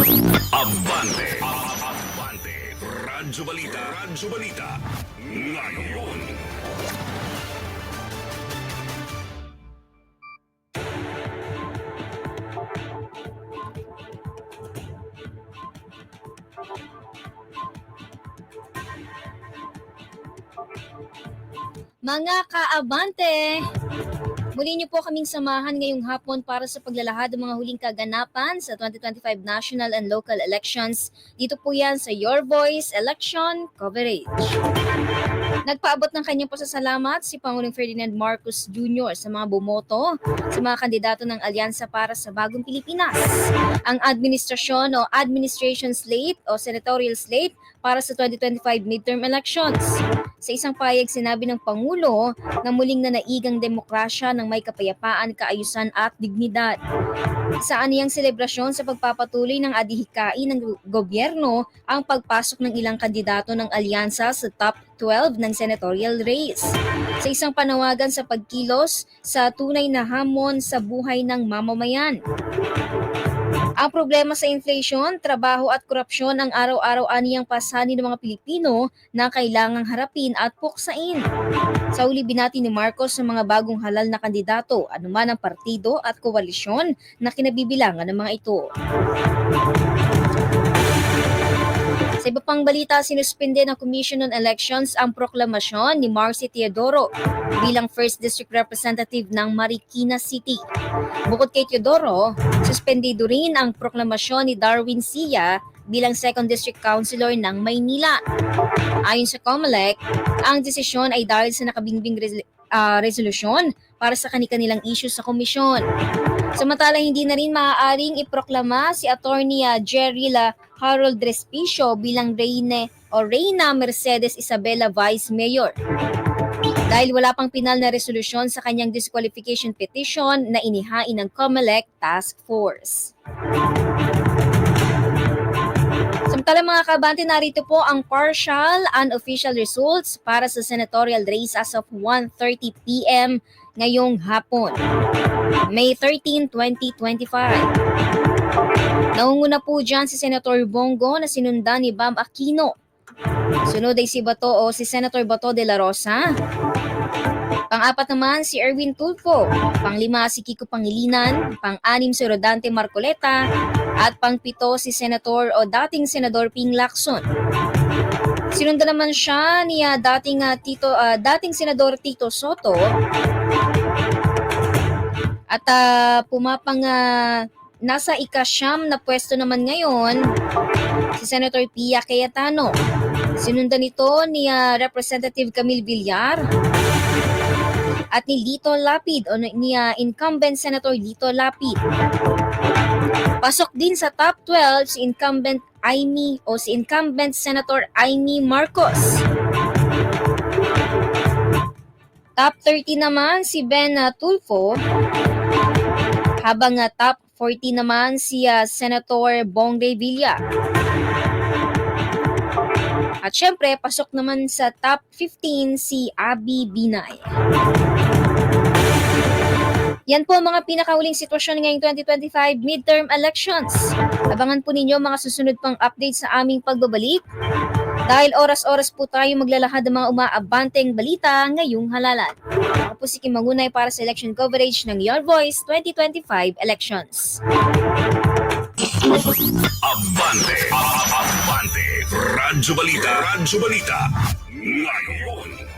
Abante. Abante. Radyo Balita. Radyo Balita. Ngayon. Mga kaabante! Muli niyo po kaming samahan ngayong hapon para sa paglalahad ng mga huling kaganapan sa 2025 national and local elections. Dito po yan sa Your Voice Election Coverage. Nagpaabot ng kanyang pasasalamat si Pangulong Ferdinand Marcos Jr. sa mga bumoto sa mga kandidato ng Alyansa para sa Bagong Pilipinas. Ang administrasyon o administration slate o senatorial slate para sa 2025 midterm elections. Sa isang payag sinabi ng Pangulo na muling nanaigang demokrasya ng may kapayapaan, kaayusan at dignidad. Sa aniyang selebrasyon sa pagpapatuloy ng adihikain ng go- gobyerno ang pagpasok ng ilang kandidato ng alyansa sa top 12 ng senatorial race. Sa isang panawagan sa pagkilos sa tunay na hamon sa buhay ng mamamayan. Ang problema sa inflation, trabaho at korupsyon ang araw-araw aniyang pasanin ng mga Pilipino na kailangang harapin at puksain. Sa uli binati ni Marcos sa mga bagong halal na kandidato, anuman ang partido at koalisyon na kinabibilangan ng mga ito. Sa iba pang balita, sinuspinde ng Commission on Elections ang proklamasyon ni Marcy Teodoro bilang First District Representative ng Marikina City. Bukod kay Teodoro, suspendido rin ang proklamasyon ni Darwin Sia bilang Second District Councilor ng Maynila. Ayon sa COMELEC, ang desisyon ay dahil sa nakabingbing res- ah, resolusyon para sa kanilang issue sa komisyon. Samantala, hindi na rin maaaring iproklama si Attorney ah, Jerry La Harold Respicio bilang Reyne o Reyna Mercedes Isabela Vice Mayor. Dahil wala pang pinal na resolusyon sa kanyang disqualification petition na inihain ng COMELEC Task Force. Mga kabante, narito po ang partial unofficial results para sa senatorial race as of 1.30 p.m. ngayong hapon. May 13, 2025. Naunguna po dyan si Senator Bongo na sinundan ni Bam Aquino. Sunod ay si Bato o si Senator Bato de la Rosa. Pang-apat naman si Erwin Tulfo. Pang-lima si Kiko Pangilinan. Pang-anim si Rodante Marcoleta. At pang-pito si Senator o dating Senador Ping Lacson. Sinundan naman siya ni ah, dating ah, Tito ah, dating Senador Tito Soto. At ah, pumapang ah, nasa ikasyam na pwesto naman ngayon si Senator Pia Cayetano. Sinundan ito ni ah, Representative Camille Villar at ni Lito Lapid o ni ah, incumbent Senator Lito Lapid. Pasok din sa top 12 si incumbent Amy o si incumbent Senator Amy Marcos. Top 30 naman si Ben ah, Tulfo habang ah, top 40 naman si ah, Senator Bong Revilla. At syempre, pasok naman sa top 15 si Abby Binay. Yan po ang mga pinakauling sitwasyon ngayong 2025 midterm elections. Abangan po ninyo mga susunod pang update sa aming pagbabalik. Dahil oras-oras po tayo maglalahad ng mga umaabanteng balita ngayong halalan. Ako po si Kim Mangunay para sa election coverage ng Your Voice 2025 elections. Abante. Abante. Radyo Balita. Radyo Balita. Ngayon.